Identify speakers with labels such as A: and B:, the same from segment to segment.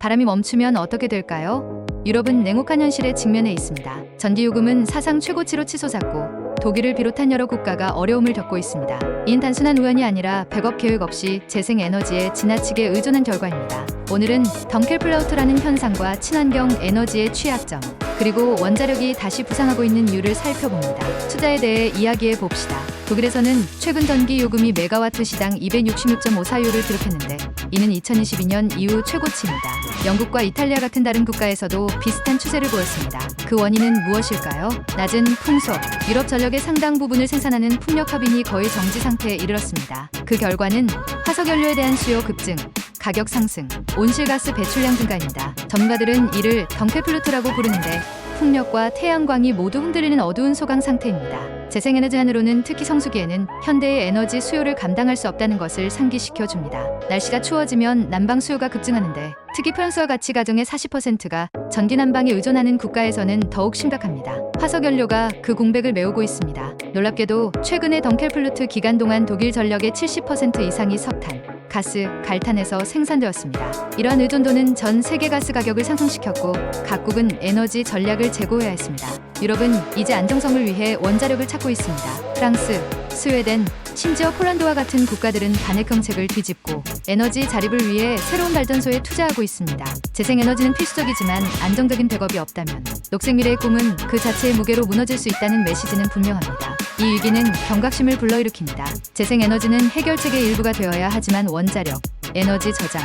A: 바람이 멈추면 어떻게 될까요? 유럽은 냉혹한 현실에 직면해 있습니다. 전기요금은 사상 최고치로 치솟았고 독일을 비롯한 여러 국가가 어려움을 겪고 있습니다. 이는 단순한 우연이 아니라 백업 계획 없이 재생 에너지에 지나치게 의존한 결과입니다. 오늘은 덩켈플라우트라는 현상과 친환경 에너지의 취약점, 그리고 원자력이 다시 부상하고 있는 이유를 살펴봅니다. 투자에 대해 이야기해 봅시다. 독일에서는 최근 전기 요금이 메가와트 시당 266.54유를 기록했는데 이는 2022년 이후 최고치입니다. 영국과 이탈리아 같은 다른 국가에서도 비슷한 추세를 보였습니다. 그 원인은 무엇일까요? 낮은 풍속, 유럽 전력의 상당 부분을 생산하는 풍력 허빈이 거의 정지 상태에 이르렀습니다. 그 결과는 화석연료에 대한 수요 급증, 가격 상승, 온실가스 배출량 증가입니다. 전문가들은 이를 덩케플루트라고 부르는데 풍력과 태양광이 모두 흔들리는 어두운 소강 상태입니다. 재생에너지만으로는 특히 성수기에는 현대의 에너지 수요를 감당할 수 없다는 것을 상기시켜 줍니다. 날씨가 추워지면 난방 수요가 급증하는데 특히 프랑스와 같이 가정의 40%가 전기 난방에 의존하는 국가에서는 더욱 심각합니다. 화석 연료가 그 공백을 메우고 있습니다. 놀랍게도 최근에 덩켈플루트 기간 동안 독일 전력의 70% 이상이 석탄, 가스, 갈탄에서 생산되었습니다. 이러한 의존도는 전 세계 가스 가격을 상승시켰고 각국은 에너지 전략을 재고해야 했습니다. 유럽은 이제 안정성을 위해 원자력을 찾고 있습니다. 프랑스, 스웨덴, 심지어 폴란드와 같은 국가들은 반핵 정책을 뒤집고 에너지 자립을 위해 새로운 발전소에 투자하고 있습니다. 재생에너지는 필수적이지만 안정적인 백업이 없다면 녹색 미래의 꿈은 그 자체의 무게로 무너질 수 있다는 메시지는 분명합니다. 이 위기는 경각심을 불러일으킵니다. 재생에너지는 해결책의 일부가 되어야 하지만 원자력, 에너지 저장,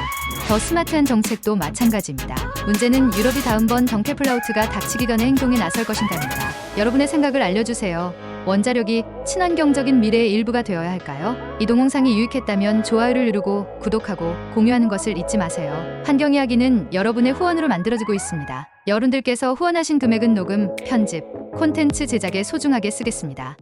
A: 더 스마트한 정책도 마찬가지입니다. 문제는 유럽이 다음번 덩케플라우트가 닥치기 전에 행동에 나설 것인가입니다. 여러분의 생각을 알려주세요. 원자력이 친환경적인 미래의 일부가 되어야 할까요? 이 동영상이 유익했다면 좋아요를 누르고 구독하고 공유하는 것을 잊지 마세요. 환경 이야기는 여러분의 후원으로 만들어지고 있습니다. 여러분들께서 후원하신 금액은 녹음, 편집, 콘텐츠 제작에 소중하게 쓰겠습니다.